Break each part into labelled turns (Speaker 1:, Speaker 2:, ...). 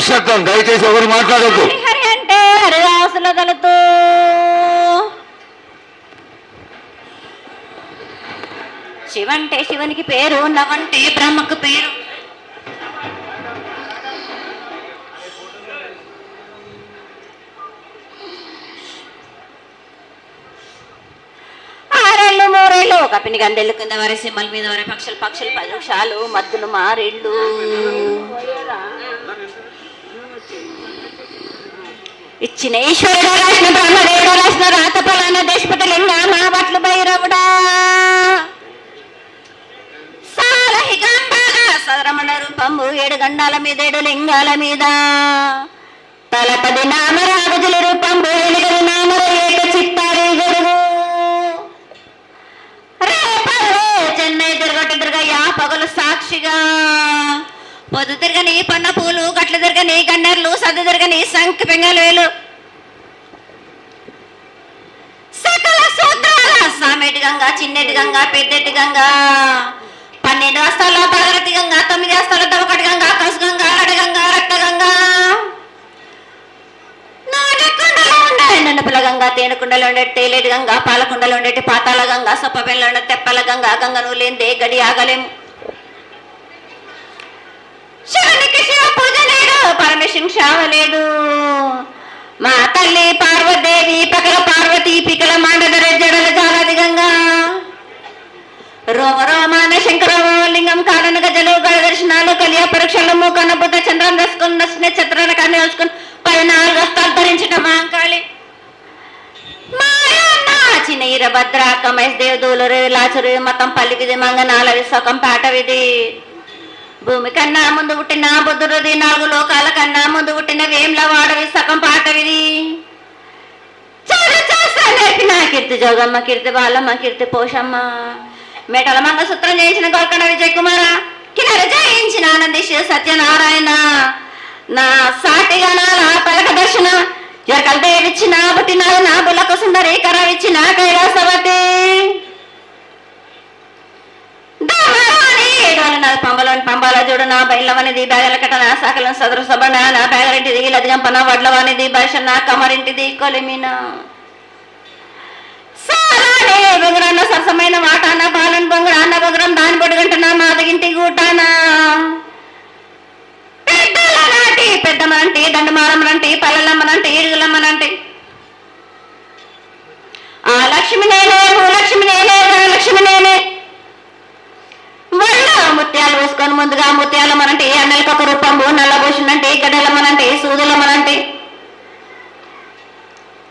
Speaker 1: నిశ్శబ్దం దయచేసి ఎవరు మాట్లాడద్దు
Speaker 2: అంటే హరిదాసుల శివంటే శివునికి పేరు నవంటే బ్రహ్మకు పేరు ఆరేళ్ళు మూరేళ్ళు కపిని గండెళ్ళు కింద వరే సింహల మీద వరే పక్షులు పక్షులు పక్షాలు మద్దులు మారేళ్ళు ఇచ్చిన ఈశ్వరుడు రాసిన బ్రహ్మదేవుడు రాసిన రాత పలాన దేశపతి లింగ మా బట్లు భైరవుడా సాలహిగంబాల సరమణ రూపము ఏడు గండాల మీద ఏడు లింగాల మీద. తలపది నామరాగజుల రూపంబు ఎలుగది నామ ఏక చిత్తారి గొడుగు చెన్నై తిరగటి దుర్గయ్య పగలు సాక్షిగా. పొద్దు తిరగని పన్న పూలు గట్ల తిరగని గన్నెర్లు సద్దు తిరగని సంఖ పెంగలేలు సకల సూత్రాల సామెటి గంగా చిన్నటి గంగా పెద్దటి గంగా. పన్నెండు అస్తాల భగరతి గంగా తొమ్మిది వస్తాల దవకటి గంగా కసు గంగా అడగంగా రక్త గంగా. నాగకుండలో గంగా తేనెకుండలో ఉండేటి తేలేటి గంగా పాలకుండలో ఉండేటి పాతాల గంగా సొప్పబెల్లో ఉండే తెప్పల గంగా గంగ లేందే గడి ఆగలేము శివునికి శివ పూజ లేదు. మా తల్లి పార్వదేవి పకల పార్వతి పికల మాండదర జడల జాలది రోమ రోమాన శంకర లింగం కారణ గజలు గడ దర్శనాలు కలియ పరీక్షలు మూకన బుద్ధ చంద్రం దసుకుని నచ్చిన చిత్రాన్ని కానీ వేసుకుని పదినాలుగు వస్తాలు ధరించిన మాంకాళి మాయన్న భద్ర కమేష్ దేవ్ దూలరు లాచరు మతం పల్లికిది మంగనాలవి పాట పాటవిది భూమి కన్నా ముందు పుట్టిన బుద్ధుడిది నాలుగు లోకాల కన్నా ముందు పుట్టిన వేమ్ల వాడవి సగం పాటవిది. చాలా చేస్తా కీర్తి జోగమ్మ కీర్తి బాలమ్మ కీర్తి పోషమ్మ. మేటల మంగసూత్రం చేయించిన గోల్కొండ విజయ్ కుమార కిన్నర జయించిన ఆనంది శివ సత్యనారాయణ. నా సాటిగా నాల పలక దర్శన ఎరకల దేవిచ్చిన పుట్టిన నా బులకు సుందరి కైలాసవతి. కైలాసవతి పంబలోని పంబాల చూడు నా బయలవనిది నా సకలం సదరు నా బేగరింటిది కమరింటిది బొంగరాన్న సరసమైన వాటాన బాలన్ బొంగరాన్న బొంగరం దాని బొడుగంటన మాదగింటి గూటానా. పెద్దల పెద్దమనంటి దండమారమ్మనంటి పల్లెలమ్మనంటి ఈడుగులమ్మనంటి ఆ లక్ష్మి నేనే భూలక్ష్మి నేనే లక్ష్మి నేనే వాళ్ళ ముత్యాలు వేసుకొని ముందుగా ముత్యాలు మనంటే అన్నలకి ఒక రూపంబు నల్లబోషినంటే గడ్డలమ్మనంటే సూదులమ్మనంటే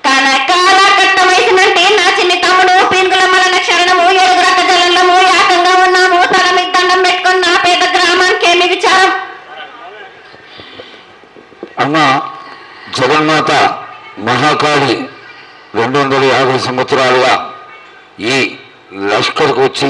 Speaker 2: కనకాల కట్ట నా చిన్ని తమ్ముడు పీనుగులమ్మల శరణము ఏడుగు రక్క జలంలో ఏకంగా ఉన్నాము. తల మీద దండం పెట్టుకుని నా పేద గ్రామానికి ఏమి విచారం
Speaker 1: అమ్మ జగన్మాత మహాకాళి రెండు వందల యాభై సంవత్సరాలుగా ఈ లష్కర్కు వచ్చి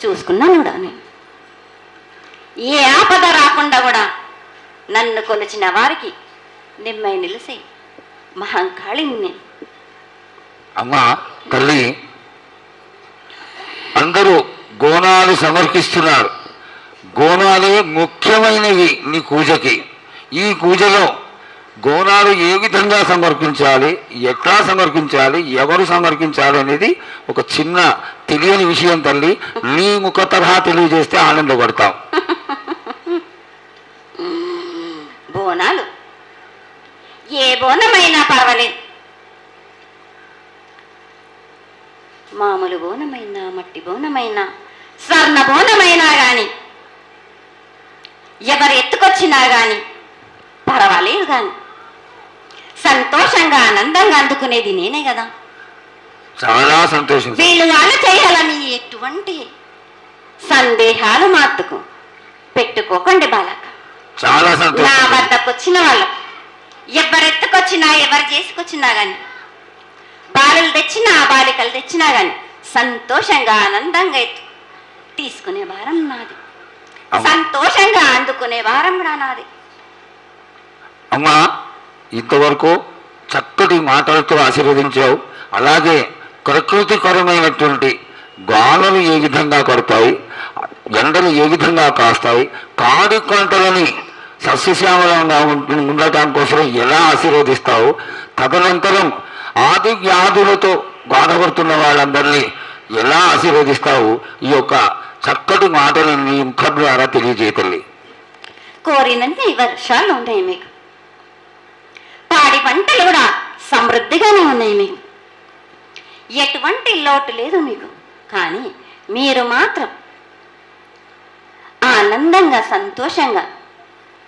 Speaker 2: చూసుకున్నాను కూడా నేను ఏ ఆపద రాకుండా కూడా నన్ను కొలిచిన వారికి నిమ్మై నిలిసి మహంకాళిని. నేను
Speaker 1: అమ్మా తల్లి అందరూ గోనాలు సమర్పిస్తున్నారు. గోనాలే ముఖ్యమైనవి నీ పూజకి. ఈ పూజలో గోనాలు ఏ విధంగా సమర్పించాలి ఎట్లా సమర్పించాలి ఎవరు సమర్పించాలి అనేది ఒక చిన్న తెలియని విషయం తల్లి నీ ముఖ తరహా తెలియజేస్తే ఆనందపడతాం
Speaker 2: బోనాలు. ఏ బోనమైనా పర్వాలేదు. మామూలు బోనమైనా మట్టి బోనమైనా స్వర్ణ బోనమైనా గాని ఎవరు ఎత్తుకొచ్చినా గాని పర్వాలేదు గాని సంతోషంగా ఆనందంగా అందుకునేది నేనే కదా.
Speaker 1: చాలా సంతోషం
Speaker 2: వీళ్ళు గాన చేయాలని ఎటువంటి సందేహాలు మాత్తుకు పెట్టుకోకండి బాలక.
Speaker 1: చాలా
Speaker 2: నా
Speaker 1: సంతోషం
Speaker 2: వద్దకు వచ్చిన వాళ్ళు ఎవరెత్తుకొచ్చినా ఎవరు చేసుకొచ్చినా గాని బాలలు తెచ్చినా బాలికలు తెచ్చినా గాని సంతోషంగా ఆనందంగా ఎత్తు. తీసుకునే భారం నాది. సంతోషంగా అందుకునే భారం కూడా నాది.
Speaker 1: అమ్మా ఇంతవరకు చక్కటి మాటలతో ఆశీర్వదించావు. అలాగే ప్రకృతికరమైనటువంటి గాలులు ఏ విధంగా కొడతాయి ఎండలు ఏ విధంగా కాస్తాయి కాడి కొంటలని సస్యశ్యామలంగా ఉండటం కోసం ఎలా ఆశీర్వదిస్తావు? తదనంతరం ఆది వ్యాధులతో బాధపడుతున్న వాళ్ళందరినీ ఎలా ఆశీర్వదిస్తావు? ఈ యొక్క చక్కటి మాటలు నీ ముఖం ద్వారా తెలియజేయతల్లి
Speaker 2: కోరినన్ని వర్షాలు ఉన్నాయి మీకు. పాడి పంటలు కూడా సమృద్ధిగానే ఉన్నాయి మీకు. ఎటువంటి లోటు లేదు మీకు. కానీ మీరు మాత్రం ఆనందంగా సంతోషంగా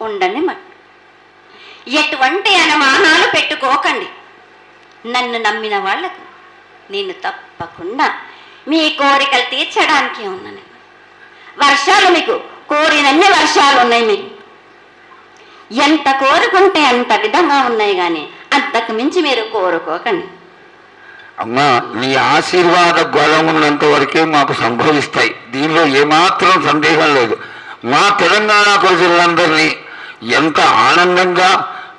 Speaker 2: ఉండండి మట్టు ఎటువంటి అనుమానాలు పెట్టుకోకండి. నన్ను నమ్మిన వాళ్ళకు నేను తప్పకుండా మీ కోరికలు తీర్చడానికి ఉన్నాను. వర్షాలు మీకు కోరినన్ని వర్షాలు ఉన్నాయి మీకు. ఎంత కోరుకుంటే అంత విధంగా ఉన్నాయి కానీ అంతకు మించి మీరు కోరుకోకండి.
Speaker 1: అమ్మా నీ ఆశీర్వాద గొడవ ఉన్నంత వరకే మాకు సంభవిస్తాయి. దీనిలో ఏమాత్రం సందేహం లేదు. మా తెలంగాణ ప్రజలందరినీ ఎంత ఆనందంగా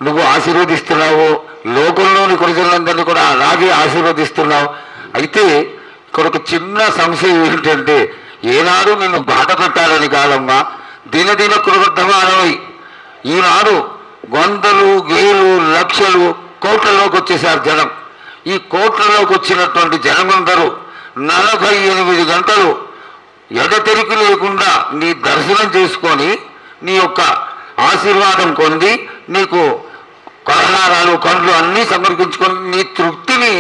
Speaker 1: నువ్వు ఆశీర్వదిస్తున్నావో లోకంలోని ప్రజలందరినీ కూడా అలాగే ఆశీర్వదిస్తున్నావు. అయితే ఇక్కడ ఒక చిన్న సంశయం ఏంటంటే ఏనాడు నిన్ను బాధ పెట్టాలని కాదమ్మా దినదిన కృతమానమై ఈనాడు వందలు వేలు లక్షలు కోట్లలోకి వచ్చేసారు జనం. ఈ కోట్లలోకి వచ్చినటువంటి జనమందరూ నలభై ఎనిమిది గంటలు ఎడతెరికి లేకుండా నీ దర్శనం చేసుకొని నీ యొక్క ఆశీర్వాదం పొంది నీకు కరణారాలు కండ్లు అన్నీ సమర్పించుకొని నీ తృప్తిని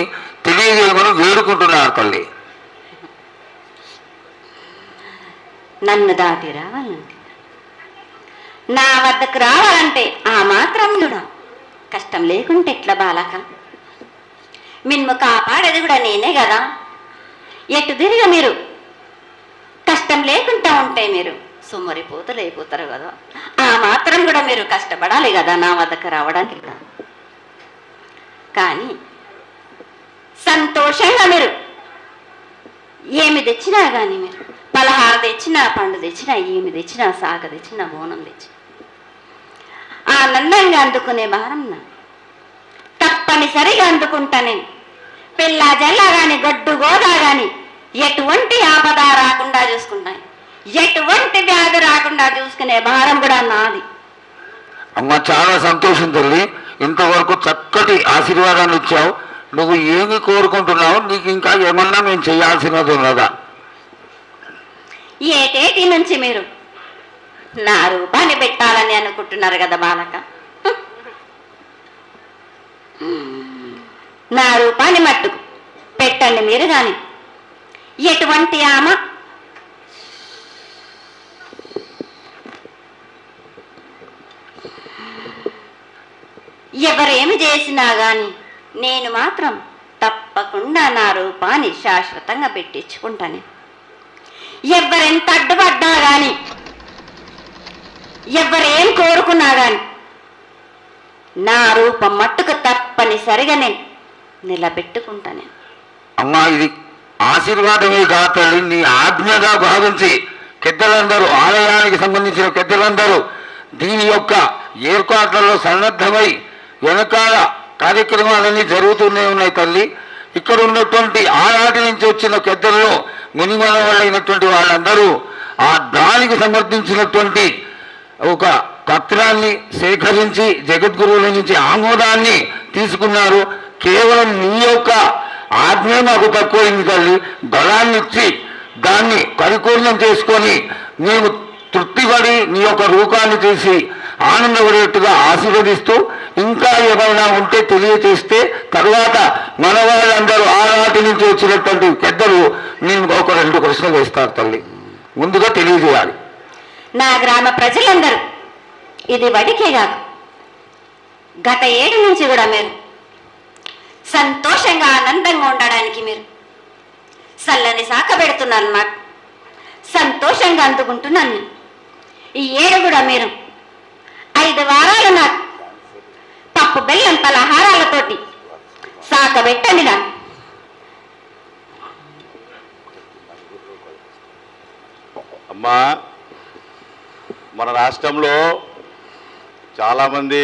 Speaker 1: తెలియజేయమని వేడుకుంటున్నారు తల్లి.
Speaker 2: నన్ను దాటి రావాలంటే నా వద్దకు రావాలంటే ఆ మాత్రం కష్టం లేకుంటే ఎట్లా బాలక? మిమ్ము కాపాడేది కూడా నేనే కదా ఎటు తిరిగ మీరు? కష్టం లేకుండా ఉంటే మీరు? సుమ్మరిపోతలు అయిపోతారు కదా ఆ మాత్రం కూడా మీరు కష్టపడాలి కదా నా వద్దకు రావడానికి కూడా కానీ సంతోషంగా మీరు ఏమి తెచ్చినా కానీ మీరు పలహార తెచ్చినా పండు తెచ్చినా ఏమి తెచ్చినా సాగ తెచ్చినా బోనం తెచ్చినా ఆనందంగా అందుకునే భారం నా తప్పనిసరిగా అందుకుంటా నేను. పిల్ల జల్ల గాని గడ్డు గోదా గాని ఎటువంటి ఆపద రాకుండా చూసుకుంటాను ఎటువంటి వ్యాధి రాకుండా చూసుకునే భారం కూడా నాది.
Speaker 1: అమ్మ చాలా సంతోషం తల్లి. ఇంతవరకు చక్కటి ఆశీర్వాదాన్ని ఇచ్చావు. నువ్వు ఏమి కోరుకుంటున్నావు నీకు ఇంకా ఏమన్నా మేము చేయాల్సినది ఉన్నదా?
Speaker 2: ఏటేటి నుంచి మీరు? నా రూపాన్ని పెట్టాలని అనుకుంటున్నారు కదా బాలక. నా రూపాన్ని మట్టుకు పెట్టండి మీరు గాని ఎటువంటి ఆమె? ఎవరేమి చేసినా గాని నేను మాత్రం తప్పకుండా నా రూపాన్ని శాశ్వతంగా పెట్టించుకుంటాను. ఎవరెంత అడ్డుపడ్డా గాని ఎవరేం కోరుకున్నా గాని నా రూపం మట్టుకు తప్పనిసరిగా నేను
Speaker 1: అమ్మా ఇది ఆశీర్వాదమే కాదు నీ ఆజ్ఞగా భావించి పెద్దలందరూ ఆలయానికి సంబంధించిన పెద్దలందరూ దీని యొక్క ఏర్పాట్లలో సన్నద్ధమై వెనకాల కార్యక్రమాలన్నీ జరుగుతూనే ఉన్నాయి తల్లి. ఇక్కడ ఉన్నటువంటి ఆనాటి నుంచి వచ్చిన పెద్దల్లో మునిమల వాళ్ళైనటువంటి వాళ్ళందరూ ఆ దానికి సమర్థించినటువంటి ఒక పత్రాన్ని సేకరించి జగద్గురువుల నుంచి ఆమోదాన్ని తీసుకున్నారు. కేవలం నీ యొక్క ఆజ్ఞ మాకు తక్కువైంది తల్లి. బలాన్ని ఇచ్చి దాన్ని పరిపూర్ణం చేసుకొని మేము తృప్తిపడి నీ యొక్క రూపాన్ని చూసి ఆనందపడేట్టుగా ఆశీర్వదిస్తూ ఇంకా ఏమైనా ఉంటే తెలియచేస్తే తర్వాత మన వాళ్ళందరూ ఆనాటి నుంచి వచ్చినటువంటి పెద్దలు నేను ఒక రెండు ప్రశ్నలు వేస్తారు తల్లి. ముందుగా తెలియజేయాలి.
Speaker 2: నా గ్రామ ప్రజలందరూ ఇది వడికే కాదు. గత ఏడు నుంచి కూడా మీరు సంతోషంగా ఆనందంగా ఉండడానికి మీరు చల్లని శాఖ పెడుతున్నాను నాకు సంతోషంగా అందుకుంటున్నాను నేను. ఈ ఏడు కూడా మీరు ఐదు వారాలు నాకు పప్పు బెల్లం పలహారాలతోటి శాఖ పెట్టండి నాకు
Speaker 3: అమ్మా మన రాష్ట్రంలో చాలామంది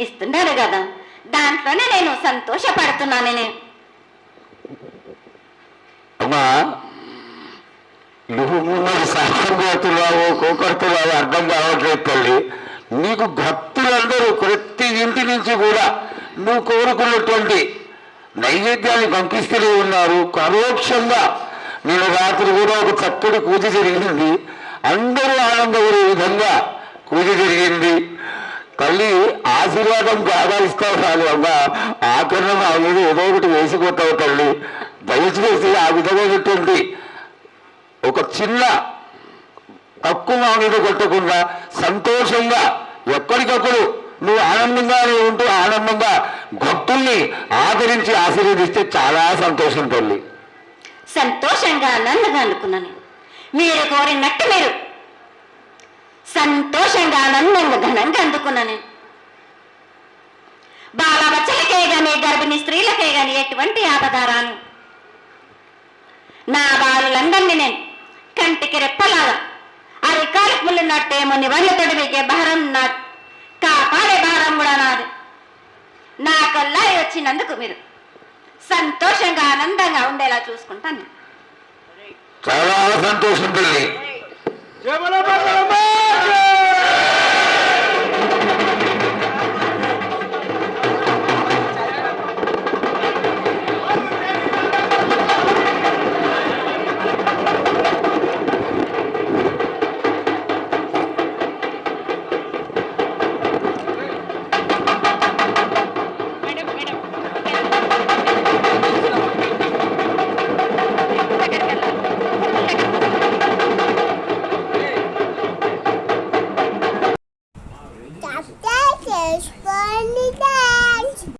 Speaker 2: ఇస్తున్నారు కదా. దాంట్లోనే నేను సంతోషపడుతున్నాను నేను
Speaker 1: అమ్మా నువ్వు మరి చేస్తున్నావు కోకడుతున్నావు అర్థం కావట్లేదు తల్లి. నీకు భక్తులందరూ ప్రతి ఇంటి నుంచి కూడా నువ్వు కోరుకున్నటువంటి నైవేద్యాన్ని పంపిస్తూనే ఉన్నారు. పరోక్షంగా నేను రాత్రి కూడా ఒక చక్కటి పూజ జరిగింది. అందరూ ఆనందపడే విధంగా పూజ జరిగింది. తల్లి ఆశీర్వాదం కాదాలిస్తావు చాలు అమ్మా. ఆకరణ ఆ మీద ఏదో ఒకటి వేసిపోతావు తల్లి. దయచేసి ఆ విధమైనటువంటి ఒక చిన్న తక్కువ మా మీద కొట్టకుండా సంతోషంగా ఎప్పటికప్పుడు నువ్వు ఆనందంగానే ఉంటూ ఆనందంగా భక్తుల్ని ఆదరించి ఆశీర్వదిస్తే చాలా సంతోషం తల్లి.
Speaker 2: సంతోషంగా ఆనందంగా అనుకున్నాను. మీరు కోరినట్టు మీరు సంతోషంగా ఆనందంగా ఘనంగా అందుకున్నాను. నేను బాలబచ్చలకే గాని గర్భిణీ స్త్రీలకే గాని ఎటువంటి ఆపదారాను నా బాలులందరినీ నేను కంటికి రెప్పలాగా అరికాలకు ముళ్ళున్నట్టేమో నివళ్ళతోటి మీకే భారం నా కాపాడే భారం కూడా నాది. నా కల్లా వచ్చినందుకు మీరు సంతోషంగా ఆనందంగా ఉండేలా చూసుకుంటాను.
Speaker 1: చాలా సంతోషం తల్లి.
Speaker 3: జయ బల బల బల!